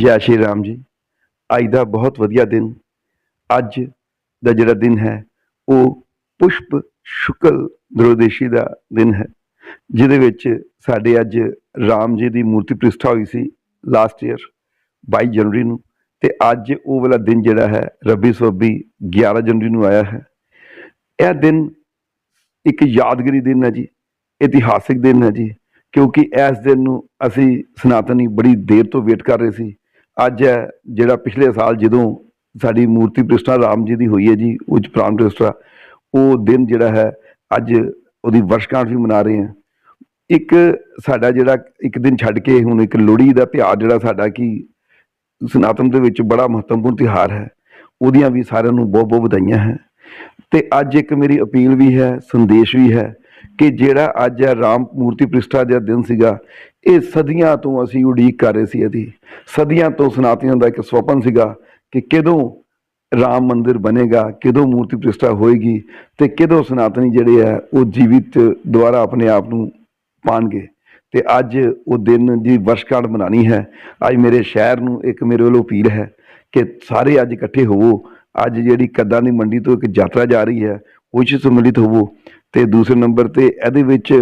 ਜੈ ਸ਼੍ਰੀ ਰਾਮ ਜੀ। ਅੱਜ ਦਾ ਬਹੁਤ ਵਧੀਆ ਦਿਨ, ਅੱਜ ਦਾ ਜਿਹੜਾ ਦਿਨ ਹੈ, ਉਹ ਪੁਸ਼ਪ ਸ਼ੁਕਲ ਦਰੋਦੇਸ਼ੀ ਦਾ ਦਿਨ ਹੈ, ਜਿਹਦੇ ਵਿੱਚ ਸਾਡੇ ਅੱਜ ਰਾਮ ਜੀ ਦੀ ਮੂਰਤੀ ਪ੍ਰਤਿਸ਼ਠਾ ਹੋਈ ਸੀ ਲਾਸਟ ਈਅਰ 22 ਜਨਵਰੀ ਨੂੰ, ਤੇ ਅੱਜ ਉਹ ਵਾਲਾ ਦਿਨ ਜਿਹੜਾ ਹੈ, ਰੱਬੀ ਸੋਬੀ 11 ਜਨਵਰੀ ਨੂੰ ਆਇਆ ਹੈ। ਇਹ ਦਿਨ ਇੱਕ ਯਾਦਗਾਰੀ ਦਿਨ ਹੈ ਜੀ, ਇਤਿਹਾਸਿਕ ਦਿਨ ਹੈ ਜੀ, ਕਿਉਂਕਿ ਇਸ ਦਿਨ ਨੂੰ ਅਸੀਂ ਸਨਾਤਨੀ ਬੜੀ ਦੇਰ ਤੋਂ ਵੇਟ ਕਰ ਰਹੇ ਸੀ। ਅੱਜ ਹੈ, ਜਿਹੜਾ ਪਿਛਲੇ ਸਾਲ ਜਦੋਂ ਸਾਡੀ ਮੂਰਤੀ ਪ੍ਰਤਿਸ਼ਠਾ ਰਾਮ ਜੀ ਦੀ ਹੋਈ ਹੈ ਜੀ, ਉੱਚ ਪ੍ਰਾਣ ਪ੍ਰਤਿਸ਼ਠਾ, ਉਹ ਦਿਨ ਜਿਹੜਾ ਹੈ, ਅੱਜ ਉਹਦੀ ਵਰਸ਼ਗਾਂਠ ਵੀ ਮਨਾ ਰਹੇ ਹਾਂ। ਇੱਕ ਸਾਡਾ ਜਿਹੜਾ ਇੱਕ ਦਿਨ ਛੱਡ ਕੇ ਹੁਣ ਇੱਕ ਲੋਹੜੀ ਦਾ ਤਿਉਹਾਰ ਜਿਹੜਾ ਸਾਡਾ ਕੀ ਸਨਾਤਨ ਦੇ ਵਿੱਚ ਬੜਾ ਮਹੱਤਵਪੂਰਨ ਤਿਉਹਾਰ ਹੈ, ਉਹਦੀਆਂ ਵੀ ਸਾਰਿਆਂ ਨੂੰ ਬਹੁਤ ਬਹੁਤ ਵਧਾਈਆਂ ਹੈ। ਤੇ ਅੱਜ ਇੱਕ ਮੇਰੀ ਅਪੀਲ ਵੀ ਹੈ, ਸੰਦੇਸ਼ ਵੀ ਹੈ ਕਿ ਜਿਹੜਾ ਅੱਜ ਹੈ ਰਾਮ ਮੂਰਤੀ ਪ੍ਰਤਿਸ਼ਠਾ ਦਾ ਦਿਨ ਸੀਗਾ ਇਹ ਸਦੀਆਂ ਤੋਂ ਅਸੀਂ ਉਡੀਕ ਕਰ ਰਹੇ ਸੀ ਇਹਦੀ। ਸਦੀਆਂ ਤੋਂ ਸਨਾਤਨੀਆਂ ਦਾ ਇੱਕ ਸੁਪਨ ਸੀਗਾ ਕਿ ਕਿਦੋਂ ਰਾਮ ਮੰਦਿਰ ਬਣੇਗਾ, ਕਿਦੋਂ ਮੂਰਤੀ ਪ੍ਰਤਿਸ਼ਠਾ ਹੋਏਗੀ ਤੇ ਕਿਦੋਂ ਸਨਾਤਨੀ ਜਿਹੜੇ ਆ ਉਹ ਜੀਵਿਤ ਦੁਆਰਾ ਆਪਣੇ ਆਪ ਨੂੰ ਪਾਣਗੇ। ਤੇ ਅੱਜ ਉਹ ਦਿਨ ਦੀ ਵਰਸ਼ਗਾਂਠ ਮਨਾਣੀ ਹੈ। ਅੱਜ ਮੇਰੇ ਸ਼ਹਿਰ ਨੂੰ ਇੱਕ ਮੇਰੇ ਵੱਲੋਂ ਅਪੀਲ ਹੈ ਕਿ ਸਾਰੇ ਅੱਜ ਇਕੱਠੇ ਹੋਵੋ। ਅੱਜ ਜਿਹੜੀ ਕੱਦਾਂ ਦੀ ਮੰਡੀ ਤੋਂ ਇੱਕ ਯਾਤਰਾ ਜਾ ਰਹੀ ਹੈ, ਉਹ 'ਚ ਸਮਿਲਿਤ ਹੋਵੋ ਤੇ ਦੂਸਰੇ ਨੰਬਰ ਤੇ ਇਹਦੇ ਵਿੱਚ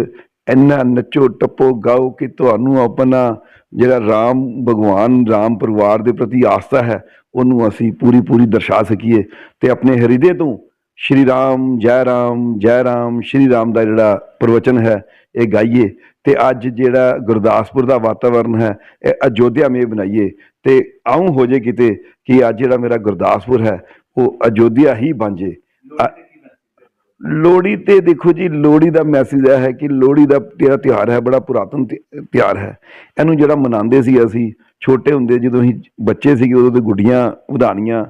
ਇੰਨਾ ਨੱਚੋ ਟੱਪੋ ਗਾਓ ਕਿ ਤੁਹਾਨੂੰ ਆਪਣਾ ਜਿਹੜਾ ਰਾਮ ਭਗਵਾਨ ਰਾਮ ਪਰਿਵਾਰ ਦੇ ਪ੍ਰਤੀ ਆਸਥਾ ਹੈ ਉਹਨੂੰ ਅਸੀਂ ਪੂਰੀ ਪੂਰੀ ਦਰਸਾ ਸਕੀਏ। ਤੇ ਆਪਣੇ ਹਿਰਦੇ ਤੋਂ ਸ਼੍ਰੀ ਰਾਮ ਜੈ ਰਾਮ ਜੈ ਰਾਮ ਸ਼੍ਰੀ ਰਾਮ ਦਾ ਜਿਹੜਾ ਪ੍ਰਵਚਨ ਹੈ ਇਹ ਗਾਈਏ। ਤੇ ਅੱਜ ਜਿਹੜਾ ਗੁਰਦਾਸਪੁਰ ਦਾ ਵਾਤਾਵਰਨ ਹੈ ਇਹ ਅਯੋਧਿਆ ਮੇ ਬਣਾਈਏ। ਤੇ ਆਉਂ ਹੋ ਜੇ ਕਿਤੇ ਕਿ ਅੱਜ ਜਿਹੜਾ ਮੇਰਾ ਗੁਰਦਾਸਪੁਰ ਹੈ ਉਹ ਅਯੋਧਿਆ ਹੀ ਬਣ ਜੇ। ਲੋਹੜੀ ਤੇ ਦੇਖੋ ਜੀ, ਲੋਹੜੀ ਦਾ ਮੈਸੇਜ ਇਹ ਹੈ ਕਿ ਲੋਹੜੀ ਦਾ ਜਿਹੜਾ ਤਿਉਹਾਰ ਹੈ, ਬੜਾ ਪੁਰਾਤਨ ਤਿ- ਤਿਉਹਾਰ ਹੈ। ਇਹਨੂੰ ਜਿਹੜਾ ਮਨਾਉਂਦੇ ਸੀ ਅਸੀਂ, ਛੋਟੇ ਹੁੰਦੇ ਜਦੋਂ ਅਸੀਂ ਬੱਚੇ ਸੀਗੇ, ਉਦੋਂ ਤੇ ਗੁੱਡੀਆਂ ਵਧਾਣੀਆਂ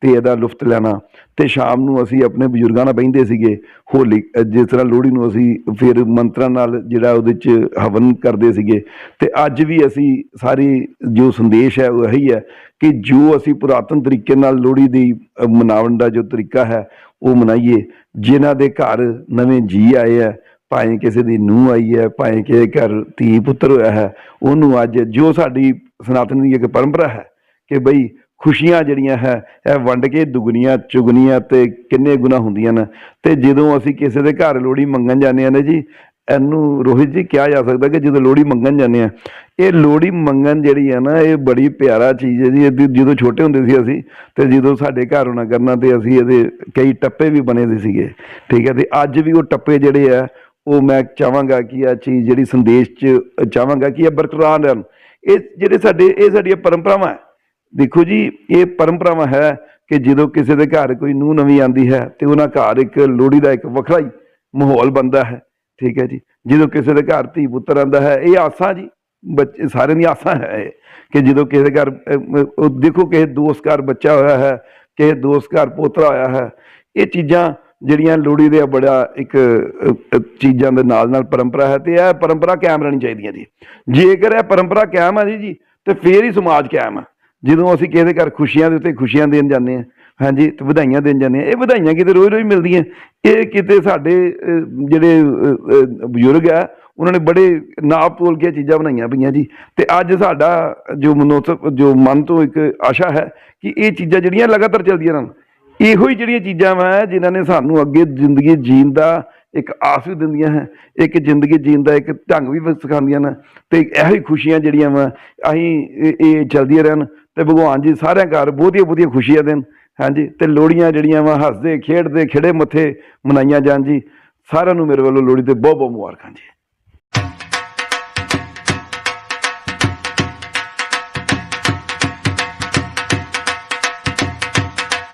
ਤੇ ਇਹਦਾ ਲੁਫਤ ਲੈਣਾ ਤੇ ਸ਼ਾਮ ਨੂੰ ਅਸੀਂ ਆਪਣੇ ਬਜ਼ੁਰਗਾਂ ਨਾਲ ਬਹਿੰਦੇ ਸੀਗੇ, ਹੋਲੀ ਜਿਸ ਤਰ੍ਹਾਂ ਲੋਹੜੀ ਨੂੰ ਅਸੀਂ ਫਿਰ ਮੰਤਰਾਂ ਨਾਲ ਜਿਹੜਾ ਉਹਦੇ ਚ ਹਵਨ ਕਰਦੇ ਸੀਗੇ। ਤੇ ਅੱਜ ਵੀ ਅਸੀਂ ਸਾਰੀ ਜੋ ਸੰਦੇਸ਼ ਹੈ, ਉਹ ਇਹੀ ਹੈ ਕਿ ਜੋ ਅਸੀਂ ਪੁਰਾਤਨ ਤਰੀਕੇ ਨਾਲ ਲੋਹੜੀ ਦੀ ਮਨਾਉਣ ਦਾ ਜੋ ਤਰੀਕਾ ਹੈ ਉਹ ਮਨਾਈਏ। ਜਿਨ੍ਹਾਂ ਦੇ ਘਰ ਨਵੇਂ ਜੀ ਆਏ ਹੈ ਭਾਵੇਂ ਕਿਸੇ ਦੀ ਨੂੰਹ ਆਈ ਹੈ, ਭਾਵੇਂ ਕਿਸੇ ਘਰ ਧੀ ਪੁੱਤਰ ਹੋਇਆ ਹੈ, ਉਹਨੂੰ ਅੱਜ ਜੋ ਸਾਡੀ ਸਨਾਤਨ ਦੀ ਇੱਕ ਪਰੰਪਰਾ ਹੈ ਕਿ ਬਈ ਖੁਸ਼ੀਆਂ ਜਿਹੜੀਆਂ ਹੈ, ਇਹ ਵੰਡ ਕੇ ਦੁਗਣੀਆਂ, ਚੁਗਣੀਆਂ ਤੇ ਕਿੰਨੇ ਗੁਣਾ ਹੁੰਦੀਆਂ ਨੇ। ਤੇ ਜਦੋਂ ਅਸੀਂ ਕਿਸੇ ਦੇ ਘਰ ਲੋਹੜੀ ਮੰਗਣ ਜਾਂਦੇ ਆ ਨੇ ਜੀ ਇਹਨੂੰ ਰੋਹਿਤ ਜੀ ਕਿਹਾ ਜਾ ਸਕਦਾ ਕਿ ਜਦੋਂ ਲੋਹੜੀ ਮੰਗਣ ਜਾਂਦੇ ਆ, ਇਹ ਲੋਹੜੀ ਮੰਗਣ ਜਿਹੜੀ ਹੈ ਨਾ, ਇਹ ਬੜੀ ਪਿਆਰਾ ਚੀਜ਼ ਹੈ ਜੀ। ਇਹਦੀ ਜਦੋਂ ਛੋਟੇ ਹੁੰਦੇ ਸੀ ਅਸੀਂ ਤੇ ਜਦੋਂ ਸਾਡੇ ਘਰ ਹੋਣਾ ਕਰਨਾ ਤੇ ਅਸੀਂ ਇਹਦੇ ਕਈ ਟੱਪੇ ਵੀ ਬਣੇ ਦੇ ਸੀਗੇ, ਠੀਕ ਹੈ, ਤੇ ਅੱਜ ਵੀ ਉਹ ਟੱਪੇ ਜਿਹੜੇ ਆ, ਉਹ ਮੈਂ ਚਾਹਾਂਗਾ ਕਿ ਇਹ ਚੀਜ਼ ਜਿਹੜੀ ਸੰਦੇਸ਼ ਚ ਚਾਹਾਂਗਾ ਕਿ ਇਹ ਬਰਕਰਾਰ ਰਹਿਣ। ਇਹ ਜਿਹੜੇ ਸਾਡੇ, ਇਹ ਸਾਡੀਆਂ ਪਰੰਪਰਾਵਾਂ ਹੈ। ਦੇਖੋ ਜੀ, ਇਹ ਪਰੰਪਰਾਵਾਂ ਹੈ ਕਿ ਜਦੋਂ ਕਿਸੇ ਦੇ ਘਰ ਕੋਈ ਨੂੰਹ ਨਵੀਂ ਆਂਦੀ ਹੈ ਤੇ ਉਹਨਾਂ ਘਰ ਇੱਕ ਲੋਹੜੀ ਦਾ ਇੱਕ ਵੱਖਰਾ ਹੀ ਮਾਹੌਲ ਬਣਦਾ ਹੈ। ਠੀਕ ਹੈ ਜੀ। ਜਦੋਂ ਕਿਸੇ ਦੇ ਘਰ ਧੀ ਪੁੱਤਰ ਆਂਦਾ ਹੈ, ਇਹ ਆਸਾਂ ਜੀ, ਬੱਚੇ, ਸਾਰਿਆਂ ਦੀ ਆਸਾਂ ਹੈ ਇਹ, ਕਿ ਜਦੋਂ ਕਿਸੇ ਦੇ ਘਰ ਉਹ ਦੇਖੋ ਕਿਸੇ ਦੋਸਤ ਘਰ ਬੱਚਾ ਹੋਇਆ ਹੈ, ਕਿਸੇ ਦੋਸਤ ਘਰ ਪੋਤਰਾ ਹੋਇਆ ਹੈ, ਇਹ ਚੀਜ਼ਾਂ ਜਿਹੜੀਆਂ ਲੋਹੜੀ ਦੇ ਬੜਾ ਇੱਕ ਚੀਜ਼ਾਂ ਦੇ ਨਾਲ ਨਾਲ ਪਰੰਪਰਾ ਹੈ, ਤੇ ਇਹ ਪਰੰਪਰਾ ਕਾਇਮ ਰਹਿਣੀ ਚਾਹੀਦੀ ਹੈ ਜੀ। ਜੇਕਰ ਇਹ ਪਰੰਪਰਾ ਕਾਇਮ ਹੈ ਜੀ ਤੇ ਫੇਰ ਹੀ ਸਮਾਜ ਕਾਇਮ ਹੈ ਜਦੋਂ ਅਸੀਂ ਕਿਸੇ ਦੇ ਘਰ ਖੁਸ਼ੀਆਂ ਦੇ ਉੱਤੇ ਖੁਸ਼ੀਆਂ ਦੇਣ ਜਾਂਦੇ ਹਾਂ ਹਾਂਜੀ, ਤੇ ਵਧਾਈਆਂ ਦੇਣ ਜਾਂਦੇ ਹਾਂ। ਇਹ ਵਧਾਈਆਂ ਕਿਤੇ ਰੋਜ਼ ਰੋਜ਼ ਮਿਲਦੀਆਂ। ਇਹ ਕਿਤੇ ਸਾਡੇ ਜਿਹੜੇ ਬਜ਼ੁਰਗ ਆ, ਉਹਨਾਂ ਨੇ ਬੜੇ ਨਾਪ ਤੋਲ ਕੇ ਇਹ ਚੀਜ਼ਾਂ ਬਣਾਈਆਂ ਪਈਆਂ ਜੀ। ਤੇ ਅੱਜ ਸਾਡਾ ਜੋ ਮਨੋਤਕ ਜੋ ਮਨ ਤੋਂ ਇੱਕ ਆਸ਼ਾ ਹੈ ਕਿ ਇਹ ਚੀਜ਼ਾਂ ਜਿਹੜੀਆਂ ਲਗਾਤਾਰ ਚੱਲਦੀਆਂ ਰਹਿਣ। ਇਹੋ ਹੀ ਜਿਹੜੀਆਂ ਚੀਜ਼ਾਂ ਵਾ ਜਿਨ੍ਹਾਂ ਨੇ ਸਾਨੂੰ ਅੱਗੇ ਜ਼ਿੰਦਗੀ ਜੀਣ ਦਾ ਇੱਕ ਆਸ ਵੀ ਦਿੰਦੀਆਂ ਹੈ ਇੱਕ ਜ਼ਿੰਦਗੀ ਜੀਣ ਦਾ ਇੱਕ ਢੰਗ ਵੀ ਸਿਖਾਉਂਦੀਆਂ ਨੇ ਤੇ ਇਹੋ ਹੀ ਖੁਸ਼ੀਆਂ ਜਿਹੜੀਆਂ ਵਾ, ਅਸੀਂ ਇਹ- ਇਹ ਚੱਲਦੀਆਂ ਰਹਿਣ। ਤੇ ਭਗਵਾਨ ਜੀ ਸਾਰਿਆਂ ਘਰ ਬਹੁਤੀਆਂ ਬਹੁਤੀਆਂ ਖੁਸ਼ੀਆਂ ਦੇਣ। ਹਾਂਜੀ, ਤੇ ਲੋਹੜੀਆਂ ਜਿਹੜੀਆਂ ਵਾ, ਹੱਸਦੇ, ਖੇਡਦੇ ਖਿੜੇ ਮੱਥੇ ਮਨਾਈਆਂ ਜਾਣ ਜੀ, ਸਾਰਿਆਂ ਨੂੰ ਮੇਰੇ ਵੱਲੋਂ ਲੋਹੜੀ ਤੇ ਬਹੁਤ ਬਹੁਤ ਮੁਬਾਰਕਾਂ ਜੀ।